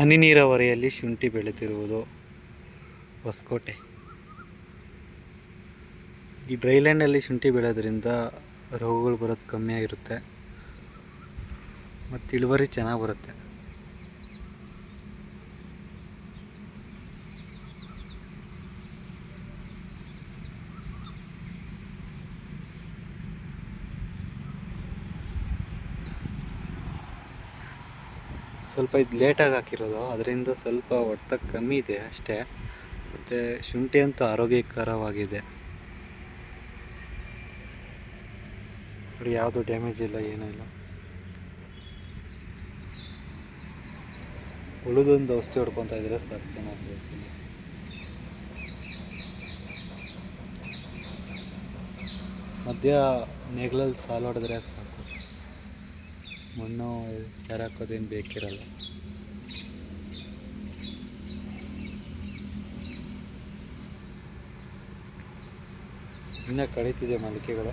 ಹನಿ ನೀರಾವರಿಯಲ್ಲಿ ಶುಂಠಿ ಬೆಳೆತಿರುವುದು ಹೊಸಕೋಟೆ. ಈ ಡ್ರೈಲ್ಯಾಂಡಲ್ಲಿ ಶುಂಠಿ ಬೆಳೆಯೋದ್ರಿಂದ ರೋಗಗಳು ಬರೋದು ಕಮ್ಮಿ ಆಗಿರುತ್ತೆ ಮತ್ತು ಇಳುವರಿ ಚೆನ್ನಾಗಿ ಬರುತ್ತೆ. ಸ್ವಲ್ಪ ಇದು ಲೇಟಾಗಿ ಹಾಕಿರೋದು. ಅದರಿಂದ ಸ್ವಲ್ಪ ಹೊಡೆತ ಕಮ್ಮಿ ಇದೆ ಅಷ್ಟೇ. ಮತ್ತು ಶುಂಠಿ ಅಂತೂ ಆರೋಗ್ಯಕರವಾಗಿದೆ. ನೋಡಿ, ಯಾವುದು ಡ್ಯಾಮೇಜ್ ಇಲ್ಲ, ಏನೂ ಇಲ್ಲ. ಉಳಿದೊಂದು ಔಷಧಿ ಹೊಡ್ಕೊತಾ ಇದ್ರೆ ಸಾಕು ಚೆನ್ನಾಗಿ. ಮಧ್ಯ ನೇಗ್ಲಲ್ಲಿ ಸಾಲು ಹೊಡೆದ್ರೆ ಸಾಕು. ಮಣ್ಣು ಕೆರೆ ಹಾಕೋದೇನು ಬೇಕಿರಲ್ಲ. ಇನ್ನು ಕಳೀತಿದೆ ಮಲಿಕೆಗಳು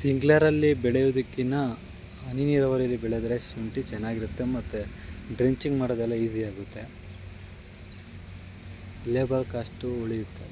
ಸಿಂಗ್ಲರಲ್ಲಿ ಬೆಳೆಯೋದಕ್ಕಿಂತ ಹನಿ ನೀರಾವರಿಯಲ್ಲಿ ಬೆಳೆದರೆ ಶುಂಠಿ ಚೆನ್ನಾಗಿರುತ್ತೆ ಮತ್ತು ಡ್ರಿಂಚಿಂಗ್ ಮಾಡೋದೆಲ್ಲ ಈಸಿ ಆಗುತ್ತೆ. ಲೇಬರ್ ಕಾಸ್ಟು ಉಳಿಯುತ್ತೆ.